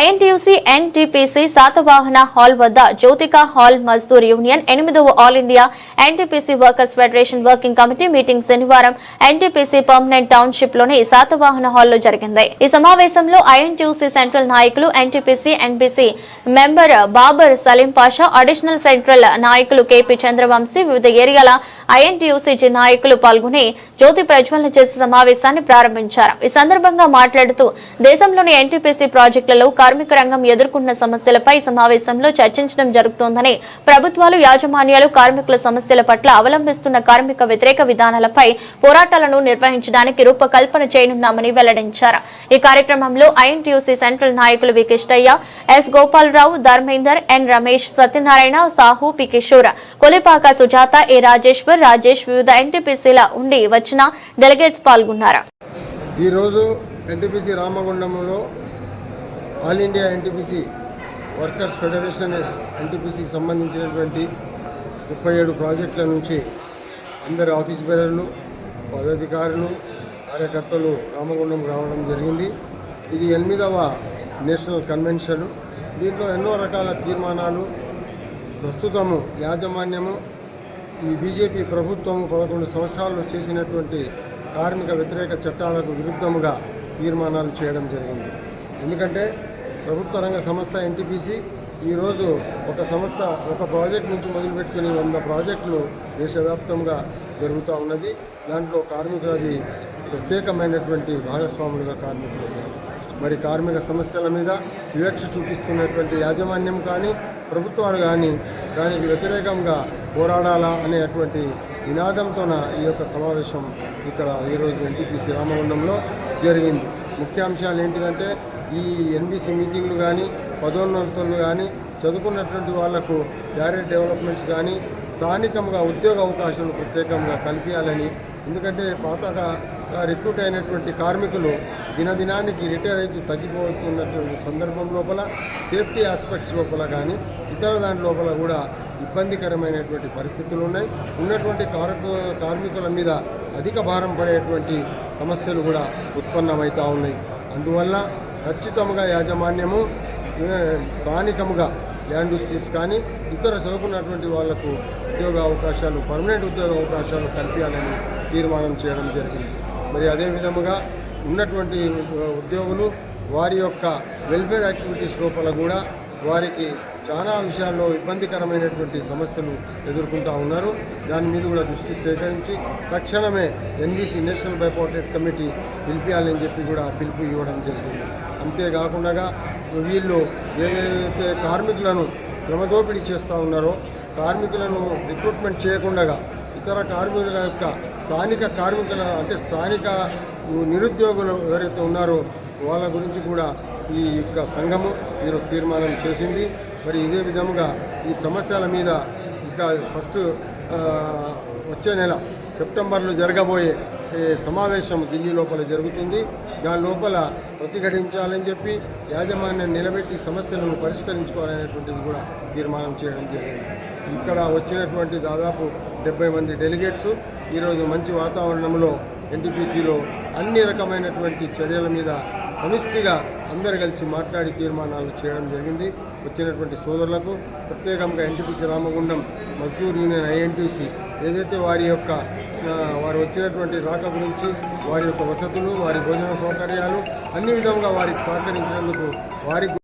INTUC NTPC Satavahana hall వద్ద Jyothika hall Mazdoor union ఎనిమిదవ all India NTPC workers federation working committee meeting శనివారం NTPC permanent టౌన్షిప్లోని శాతవాహన హాల్లో జరిగింది. ఈ సమావేశంలో ఐఎన్టీయూసీ సెంట్రల్ నాయకులు NTPC NBC member Babar Saleem Pasha additional central నాయకులు కేపీ చంద్రవంశీ వివిధ ఏరియాల ఐఎన్టీయూసీ నాయకులు పాల్గొని జ్యోతి ప్రజ్వలన చేసే సమావేశాన్ని ప్రారంభించారు. ఈ సందర్భంగా మాట్లాడుతూ దేశంలోని ఎన్టీపీసీ ప్రాజెక్టులలో కార్మిక రంగం ఎదుర్కొన్న సమస్యలపై సమావేశంలో చర్చించడం జరుగుతోందని ప్రభుత్వాలు యాజమాన్యాలు కార్మికుల సమస్యల పట్ల అవలంబిస్తున్న కార్మిక వ్యతిరేక విధానాలపై పోరాటాలను నిర్వహించడానికి రూపకల్పన చేయనున్నామని వెల్లడించారు. ఈ కార్యక్రమంలో ఐఎన్టీయూసీ సెంట్రల్ నాయకులు V. Kishtaiah S. Gopalrao Dharmender N. Ramesh Satyanarayana Sahu P. Kishore Kolipaka Sujatha A. Rajeshwar Rajesh వివిధ ఎన్టీపీసీల ఉండి వచ్చిన డెలిగేట్స్ పాల్గొన్నారు. ఈరోజు NTPC రామగుండంలో all India NTPC workers federation ఎన్టీపీసీకి సంబంధించినటువంటి ముప్పై ఏడు ప్రాజెక్టుల నుంచి అందరు ఆఫీస్ బేరర్లు పదాధికారులు కార్యకర్తలు రామగుండం రావడం జరిగింది. ఇది ఎనిమిదవ నేషనల్ కన్వెన్షన్. దీంట్లో ఎన్నో రకాల తీర్మానాలు ప్రస్తుతము యాజమాన్యము ఈ బీజేపీ ప్రభుత్వము పదకొండు సంవత్సరాల్లో చేసినటువంటి కార్మిక వ్యతిరేక చట్టాలకు విరుద్ధముగా తీర్మానాలు చేయడం జరిగింది. ఎందుకంటే ప్రభుత్వ రంగ సంస్థ ఎన్టీపీసీ ఈరోజు ఒక సంస్థ ఒక ప్రాజెక్ట్ నుంచి మొదలుపెట్టుకుని వంద ప్రాజెక్టులు దేశవ్యాప్తంగా జరుగుతూ ఉన్నది. దాంట్లో కార్మికులది ప్రత్యేకమైనటువంటి భాగస్వాములుగా కార్మికులు మరి కార్మిక సమస్యల మీద వివక్ష చూపిస్తున్నటువంటి యాజమాన్యం కానీ ప్రభుత్వాలు కానీ దానికి వ్యతిరేకంగా పోరాడాలా అనేటువంటి నినాదంతోన ఈ యొక్క సమావేశం ఇక్కడ ఈరోజు ఎన్టీపీసీ రామగుండంలో జరిగింది. ముఖ్యాంశాలు ఏంటిదంటే ఈ ఎన్బిసి మీటింగ్లు కానీ పదోన్నతులు కానీ చదువుకున్నటువంటి వాళ్ళకు క్యారియర్ డెవలప్మెంట్స్ కానీ స్థానికంగా ఉద్యోగ అవకాశాలు ప్రత్యేకంగా కల్పించాలని ఎందుకంటే పాతగా రిక్రూట్ అయినటువంటి కార్మికులు దినదినానికి రిటైర్ అయితే తగ్గిపోతున్నటువంటి సందర్భం లోపల సేఫ్టీ ఆస్పెక్ట్స్ లోపల కానీ ఇతర దాని లోపల కూడా ఇబ్బందికరమైనటువంటి పరిస్థితులు ఉన్నాయి. ఉన్నటువంటి కార్మికుల మీద అధిక భారం పడేటువంటి సమస్యలు కూడా ఉత్పన్నమవుతూ ఉన్నాయి. అందువల్ల ఖచ్చితంగా యాజమాన్యము స్థానికముగా ల్యాండ్ యూస్టీస్ కానీ ఇతర చదువుకున్నటువంటి వాళ్ళకు ఉద్యోగ అవకాశాలు పర్మనెంట్ ఉద్యోగ అవకాశాలు కల్పించాలని తీర్మానం చేయడం జరిగింది. మరి అదే విధముగా ఉన్నటువంటి ఉద్యోగులు వారి యొక్క వెల్ఫేర్ యాక్టివిటీస్ లోపల కూడా వారికి చాలా విషయాల్లో ఇబ్బందికరమైనటువంటి సమస్యలు ఎదుర్కొంటూ ఉన్నారు. దాని మీద కూడా దృష్టి సేకరించి తక్షణమే ఎన్బీసీ నేషనల్ బైపోర్టెట్ కమిటీ పిలిపియాలని చెప్పి కూడా పిలుపు ఇవ్వడం జరిగింది. అంతేకాకుండా వీళ్ళు ఏదైతే కార్మికులను శ్రమదోపిడీ చేస్తూ ఉన్నారో కార్మికులను రిక్రూట్మెంట్ చేయకుండా ఇతర కార్మికుల యొక్క స్థానిక కార్మికుల అంటే స్థానిక నిరుద్యోగులు ఎవరైతే ఉన్నారో వాళ్ళ గురించి కూడా ఈ యొక్క సంఘము ఈరోజు తీర్మానం చేసింది. మరి ఇదే విధముగా ఈ సమస్యల మీద ఇంకా ఫస్ట్ వచ్చే నెల సెప్టెంబర్లో జరగబోయే సమావేశం ఢిల్లీ లోపల జరుగుతుంది. దాని లోపల ప్రతిఘటించాలని చెప్పి యాజమాన్యం నిలబెట్టి సమస్యలను పరిష్కరించుకోవాలనేటువంటిది కూడా తీర్మానం చేయడం జరిగింది. ఇక్కడ వచ్చినటువంటి దాదాపు డెబ్బై మంది డెలిగేట్స్ ఈరోజు మంచి వాతావరణంలో ఎన్టీపీసీలో అన్ని రకమైనటువంటి చర్యల మీద సమిష్టిగా అందరు కలిసి మాట్లాడి తీర్మానాలు చేయడం జరిగింది. వచ్చినటువంటి సోదరులకు ప్రత్యేకంగా NTPC Ramagundam Mazdoor union INTUC ఏదైతే వారి యొక్క వారు వచ్చినటువంటి రాక గురించి వారి యొక్క వసతులు వారి భోజన సౌకర్యాలు అన్ని విధంగా వారికి సహకరించినందుకు వారికి